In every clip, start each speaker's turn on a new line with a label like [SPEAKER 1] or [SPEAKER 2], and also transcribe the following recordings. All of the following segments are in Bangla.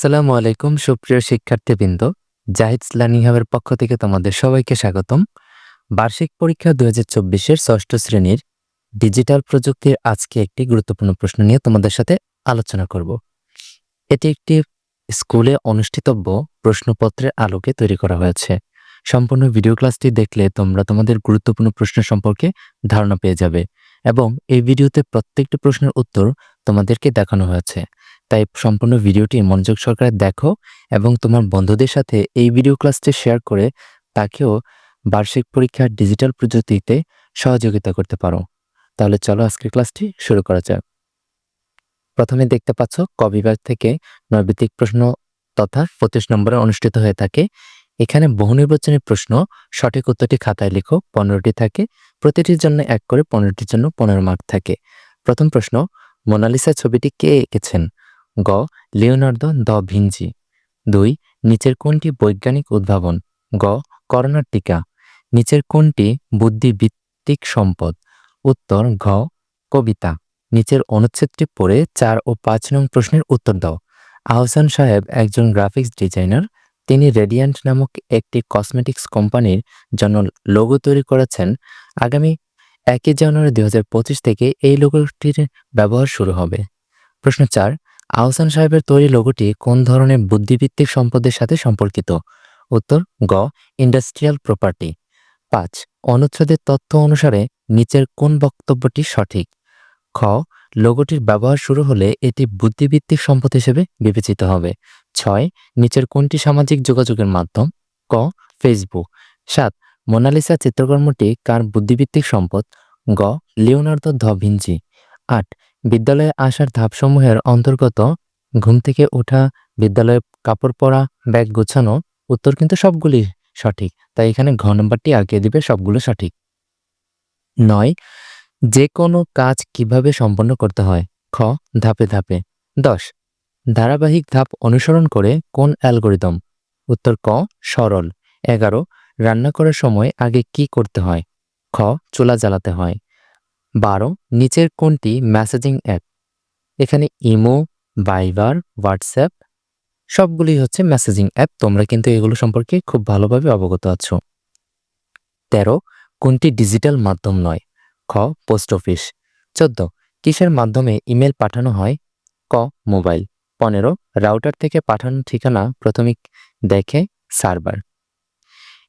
[SPEAKER 1] আসসালামু আলাইকুম, সুপ্রিয় শিক্ষার্থীবৃন্দ। জাহিদ লার্নিং হাবের পক্ষ থেকে তোমাদের সবাইকে স্বাগতম। বার্ষিক পরীক্ষা দু হাজার চব্বিশের ষষ্ঠ শ্রেণির ডিজিটাল প্রযুক্তির আজকে একটি গুরুত্বপূর্ণ প্রশ্ন নিয়ে তোমাদের সাথে আলোচনা করব। এটি একটি স্কুলে অনুষ্ঠিতব্য প্রশ্নপত্রের আলোকে তৈরি করা হয়েছে। সম্পূর্ণ ভিডিও ক্লাসটি দেখলে তোমরা তোমাদের গুরুত্বপূর্ণ প্রশ্ন সম্পর্কে ধারণা পেয়ে যাবে এবং এই ভিডিওতে প্রত্যেকটি প্রশ্নের উত্তর তোমাদেরকে দেখানো হয়েছে। তাই সম্পূর্ণ ভিডিওটি মনোযোগ সহকারে দেখো এবং তোমার বন্ধুদের সাথে এই ভিডিও ক্লাসটি শেয়ার করে তাকেও বার্ষিক পরীক্ষার ডিজিটাল প্রযুক্তিতে সহযোগিতা করতে পারো। তাহলে চলো আজকের ক্লাসটি শুরু করা যাক। প্রথমে দেখতে পাচ্ছ, ক বিভাগ থেকে নৈবিত্তিক প্রশ্ন তথা পঁচিশ নম্বরে অনুষ্ঠিত হয়ে থাকে। এখানে বহু নির্বাচনী প্রশ্ন সঠিক উত্তরটি খাতায় লিখো, পনেরোটি থাকে, প্রতিটির জন্য এক করে পনেরোটির জন্য পনেরো মার্ক থাকে। প্রথম প্রশ্ন, মোনালিসা ছবিটি কে এঁকেছেন? গ. লিওনার্দো দ ভিঞ্জি দুই. নিচের কোনটি বৈজ্ঞানিক উদ্ভাবন। গ. করোনার টিকা। নিচের কোনটি বুদ্ধিভিত্তিক সম্পদ। উত্তর, ঘ. কবিতা। নিচের অনুচ্ছেদটি পড়ে চার ও পাঁচ নং প্রশ্নের উত্তর দাও। আহসান সাহেব একজন গ্রাফিক্স ডিজাইনার। তিনি রেডিয়ান্ট নামক একটি কসমেটিক্স কোম্পানির জন্য লোগো তৈরি করেছেন। আগামী একই জানুয়ারি দুই হাজার পঁচিশ থেকে এই লোগোটির ব্যবহার শুরু হবে। প্রশ্ন চার। আহসান সাহেবের তৈরি লোগোটি কোন ধরনের বুদ্ধিভিত্তিক সম্পদের সাথে সম্পর্কিত? উত্তর, গ ইন্ডাস্ট্রিয়াল প্রপার্টি পাঁচ, অনুচ্ছেদের তথ্য অনুসারে নিচের কোন বক্তব্যটি সঠিক? খ লোগোটির ব্যবহার শুরু হলে এটি বুদ্ধিভিত্তিক সম্পদ হিসেবে বিবেচিত হবে। ছয়, নিচের কোনটি সামাজিক যোগাযোগের মাধ্যম? ক ফেসবুক সাত, মোনালিসা চিত্রকর্মটি কার বুদ্ধিভিত্তিক সম্পদ? গ, লিওনার্দো দ ভিঞ্চি। আট বিদ্যালয়ে আসার ধাপসমূহের অন্তর্গত ঘুম থেকে ওঠা, বিদ্যালয়ে কাপড় পরা, ব্যাগ গোছানো, উত্তর কিন্তু সবগুলি সঠিক। তাই এখানে ঘ নম্বরটি আঁকিয়ে দিবে সবগুলো সঠিক। নয় যে কোনো কাজ কীভাবে সম্পন্ন করতে হয়? খ, ধাপে ধাপে। দশ, ধারাবাহিক ধাপ অনুসরণ করে কোন অ্যালগোরিদম? উত্তর ক, সরল। এগারো, রান্না করার সময় আগে কি করতে হয়? খ, চুলা জ্বালাতে হয়। বারো, নিচের কোনটি মেসেজিং অ্যাপ এখানে ইমো, ভাইবার, হোয়াটসঅ্যাপ সবগুলি হচ্ছে মেসেজিং অ্যাপ তোমরা কিন্তু এগুলো সম্পর্কে খুব ভালোভাবে অবগত আছো। তেরো, কোনটি ডিজিটাল মাধ্যম নয়? খ পোস্ট অফিস চোদ্দ, কিসের মাধ্যমে ইমেল পাঠানো হয়? ক মোবাইল পনেরো রাউটার থেকে পাঠানো ঠিকানা প্রথমে দেখে সার্ভার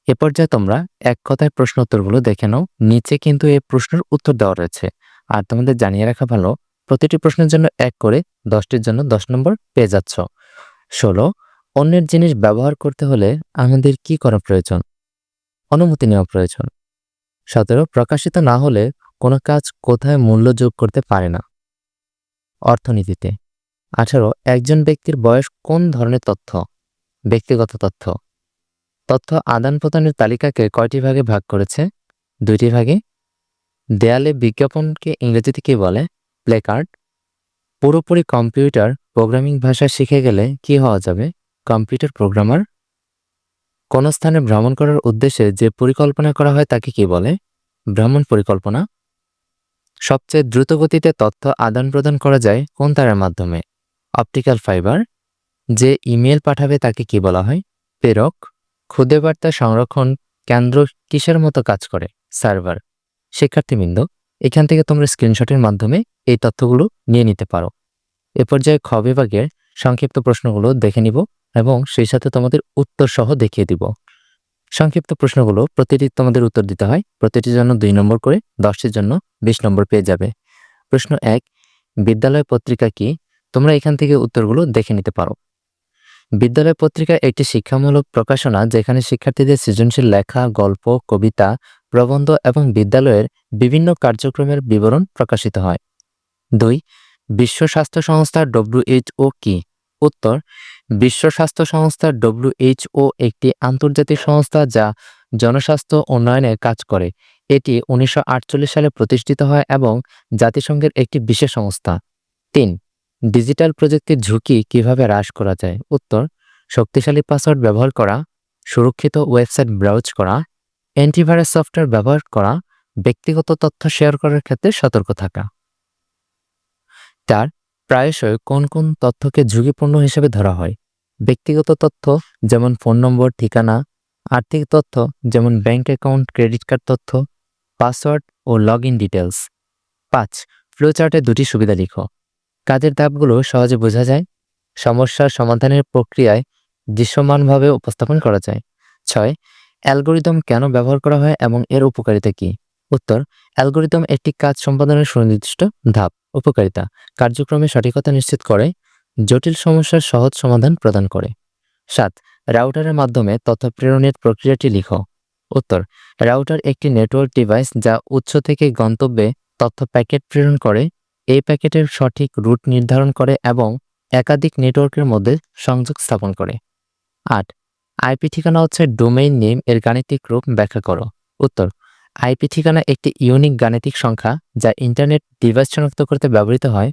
[SPEAKER 1] এ পর্যায়ে তোমরা এক কথায় প্রশ্ন উত্তরগুলো দেখে নাও। নিচে কিন্তু এই প্রশ্নের উত্তর দেওয়া রয়েছে। আর তোমাদের জানিয়ে রাখা ভালো, প্রতিটি প্রশ্নের জন্য এক করে দশটির জন্য দশ নম্বর পেয়ে যাচ্ছ। ষোলো, অন্যের জিনিস ব্যবহার করতে হলে আমাদের কি করা প্রয়োজন? অনুমতি নেওয়া প্রয়োজন। সতেরো, প্রকাশিত না হলে কোনো কাজ কোথায় মূল্য যোগ করতে পারে না। অর্থনীতিতে। আঠারো, একজন ব্যক্তির বয়স কোন ধরনের তথ্য? ব্যক্তিগত তথ্য। তথ্য আদান প্রদানের তালিকাকে কয়টি ভাগে ভাগ করেছে? দুইটি ভাগে। দেয়ালে বিজ্ঞাপনকে ইংরেজিতে কী বলে? প্লেকার্ড। পুরোপুরি কম্পিউটার প্রোগ্রামিং ভাষা শিখে গেলে কি হওয়া যাবে? Computer programmer. কোন স্থানে ভ্রমণ করার উদ্দেশ্যে যে পরিকল্পনা করা হয় তাকে কি বলে? ভ্রমণ পরিকল্পনা। সবচেয়ে দ্রুত গতিতে তথ্য আদান প্রদান করা যায় কোন তারের মাধ্যমে? Optical fibre. যে ইমেল পাঠাবে তাকে কি বলা হয়? প্রেরক। খুদে বার্তা সংরক্ষণ কেন্দ্র কিসের মতো কাজ করে? সার্ভার। শিক্ষার্থীবৃন্দ এখান থেকে তোমরা স্ক্রিনশটের মাধ্যমে এই তথ্যগুলো নিয়ে নিতে পারো। এ পর্যায়ে খ বিভাগের সংক্ষিপ্ত প্রশ্নগুলো দেখে নিব এবং সেই সাথে তোমাদের উত্তর সহ দেখিয়ে দিব। সংক্ষিপ্ত প্রশ্নগুলো প্রতিটি তোমাদের উত্তর দিতে হয়, প্রতিটির জন্য দুই নম্বর করে, দশটির জন্য বিশ নম্বর পেয়ে যাবে। প্রশ্ন এক, বিদ্যালয় পত্রিকা কি? তোমরা এখান থেকে উত্তরগুলো দেখে নিতে পারো। বিদ্যালয় পত্রিকা একটি শিক্ষামূলক প্রকাশনা যেখানে শিক্ষার্থীদের সৃজনশীল লেখা, গল্প, কবিতা, প্রবন্ধ এবং বিদ্যালয়ের বিভিন্ন কার্যক্রমের বিবরণ প্রকাশিত হয়। দুই, বিশ্ব স্বাস্থ্য সংস্থা ডব্লিউএইচও কি? উত্তর, বিশ্ব স্বাস্থ্য সংস্থা ডব্লিউএইচও একটি আন্তর্জাতিক সংস্থা যা জনস্বাস্থ্য উন্নয়নে কাজ করে। এটি উনিশশো আটচল্লিশ সালে প্রতিষ্ঠিত হয় এবং জাতিসংঘের একটি বিশেষ সংস্থা। তিন ডিজিটাল প্রযুক্তির ঝুঁকি কীভাবে হ্রাস করা যায়? উত্তর, শক্তিশালী পাসওয়ার্ড ব্যবহার করা, সুরক্ষিত ওয়েবসাইট ব্রাউজ করা, অ্যান্টিভাইরাস সফটওয়্যার ব্যবহার করা, ব্যক্তিগত তথ্য শেয়ার করার ক্ষেত্রে সতর্ক থাকা। চার, প্রায়শই কোন কোন তথ্যকে ঝুঁকিপূর্ণ হিসেবে ধরা হয়? ব্যক্তিগত তথ্য যেমন ফোন নম্বর, ঠিকানা, আর্থিক তথ্য যেমন ব্যাংক অ্যাকাউন্ট, ক্রেডিট কার্ড তথ্য, পাসওয়ার্ড ও লগ ইন ডিটেলস পাঁচ, ফ্লোচার্টে দুটি সুবিধা লিখো। কাজের ধাপগুলো সহজে বোঝা যায়। সমস্যার সমাধানের প্রক্রিয়ায় দৃশ্যমানভাবে উপস্থাপন করা যায়। ছয়, অ্যালগোরিদম কেন ব্যবহার করা হয় এবং এর উপকারিতা কী? উত্তর, অ্যালগোরিদম একটি কাজ সম্পাদনের সুনির্দিষ্ট ধাপ, উপকারিতা, কার্যক্রমে সঠিকতা নিশ্চিত করে, জটিল সমস্যার সহজ সমাধান প্রদান করে। সাত, রাউটারের মাধ্যমে তথ্য প্রেরণের প্রক্রিয়াটি লিখো। উত্তর, রাউটার একটি নেটওয়ার্ক ডিভাইস যা উৎস থেকে গন্তব্যে তথ্য প্যাকেট প্রেরণ করে এই প্যাকেটের সঠিক রুট নির্ধারণ করে এবং একাধিক নেটওয়ার্কের মধ্যে সংযোগ স্থাপন করে। আট, আইপি ঠিকানা হচ্ছে ডোমেইন নেম এর গাণিতিক রূপ ব্যাখ্যা করো। উত্তর, আইপি ঠিকানা একটি ইউনিক গাণিতিক সংখ্যা যা ইন্টারনেট ডিভাইস শনাক্ত করতে ব্যবহৃত হয়।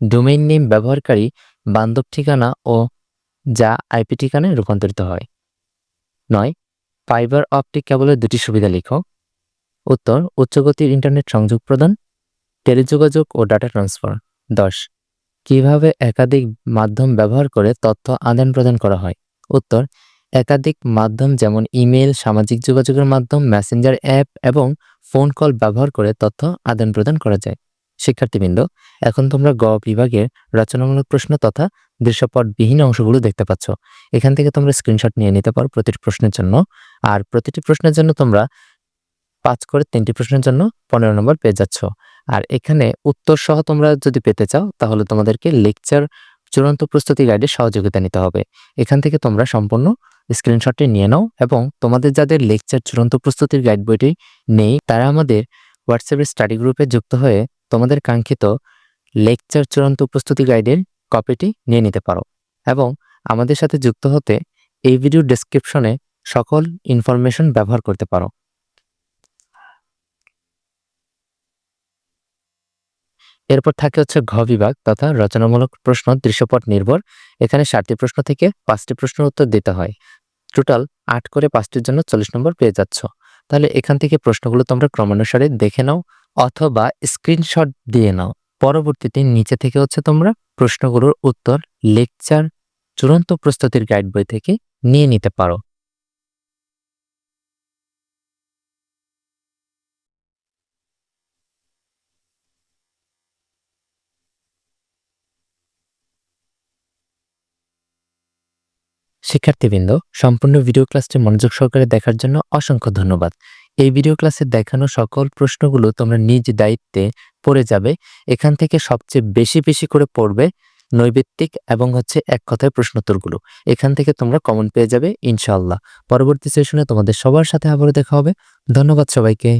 [SPEAKER 1] ডোমেইন নেম ব্যবহারকারী বান্ধব ঠিকানা ও যা আইপি ঠিকানায় রূপান্তরিত হয়। নয়, ফাইবার অপটিক কেবলের দুটি সুবিধা লিখো। উত্তর, উচ্চগতির ইন্টারনেট সংযোগ প্রদান টেলিযোগাযোগ ও ডাটা ট্রান্সফার। দশ, কীভাবে একাধিক মাধ্যম ব্যবহার করে তথ্য আদান প্রদান করা হয়? উত্তর, একাধিক মাধ্যম যেমন ইমেল সামাজিক যোগাযোগের মাধ্যম, মেসেঞ্জার অ্যাপ এবং ফোন কল ব্যবহার করে তথ্য আদান প্রদান করা যায়। শিক্ষার্থীবৃন্দ, এখন তোমরা গ বিভাগের রচনামূলক প্রশ্ন তথা দৃশ্যপটবিহীন অংশগুলো দেখতে পাচ্ছ। এখান থেকে তোমরা স্ক্রিনশট নিয়ে নিতে পারো প্রতিটি প্রশ্নের জন্য। আর প্রতিটি প্রশ্নের জন্য তোমরা পাঁচ করে তিনটি প্রশ্নের জন্য পনেরো নম্বর পেয়ে যাচ্ছ। আর এখানে উত্তর সহ তোমরা যদি পেতে চাও, তাহলে তোমাদেরকে লেকচার চূড়ান্ত প্রস্তুতি গাইডে সহযোগিতা নিতে হবে। এখান থেকে তোমরা সম্পূর্ণ স্ক্রিনশটটি নিয়ে নাও এবং তোমাদের যাদের লেকচার চূড়ান্ত প্রস্তুতির গাইড বইটি নেই, তারা আমাদের হোয়াটসঅ্যাপের স্টাডি গ্রুপে যুক্ত হয়ে তোমাদের কাঙ্ক্ষিত লেকচার চূড়ান্ত প্রস্তুতি গাইডের কপিটি নিয়ে নিতে পারো। এবং আমাদের সাথে যুক্ত হতে এই ভিডিও ডেসক্রিপশনে সকল ইনফরমেশন ব্যবহার করতে পারো। এরপর থাকে হচ্ছে ঘ বিভাগ তথা রচনামূলক প্রশ্ন, দৃশ্যপট নির্ভর। এখানে ষাটটি প্রশ্ন থেকে পাঁচটি প্রশ্নের উত্তর দিতে হয়। টোটাল আট করে পাঁচটির জন্য চল্লিশ নম্বর পেয়ে যাচ্ছ। তাহলে এখান থেকে প্রশ্নগুলো তোমরা ক্রমানুসারে দেখে নাও অথবা স্ক্রিনশট দিয়ে নাও। পরবর্তীতে নিচে থেকে হচ্ছে তোমরা প্রশ্নগুলোর উত্তর লেকচার চূড়ান্ত প্রস্তুতির গাইড বই থেকে নিয়ে নিতে পারো। শিক্ষার্থীবৃন্দ, সম্পূর্ণ ভিডিও ক্লাসটি মনোযোগ সহকারে দেখার জন্য অসংখ্য ধন্যবাদ। এই ভিডিও ক্লাসে দেখানো সকল প্রশ্নগুলো তোমরা নিজ দায়িত্বে পড়ে যাবে। এখান থেকে সবচেয়ে বেশি বেশি করে পড়বে নৈবেত্তিক এবং হচ্ছে এক কথায় প্রশ্নোত্তরগুলো। এখান থেকে তোমরা কমন পেয়ে যাবে, ইনশাআল্লাহ। পরবর্তী সেশনে তোমাদের সবার সাথে আবারও দেখা হবে। ধন্যবাদ সবাইকে।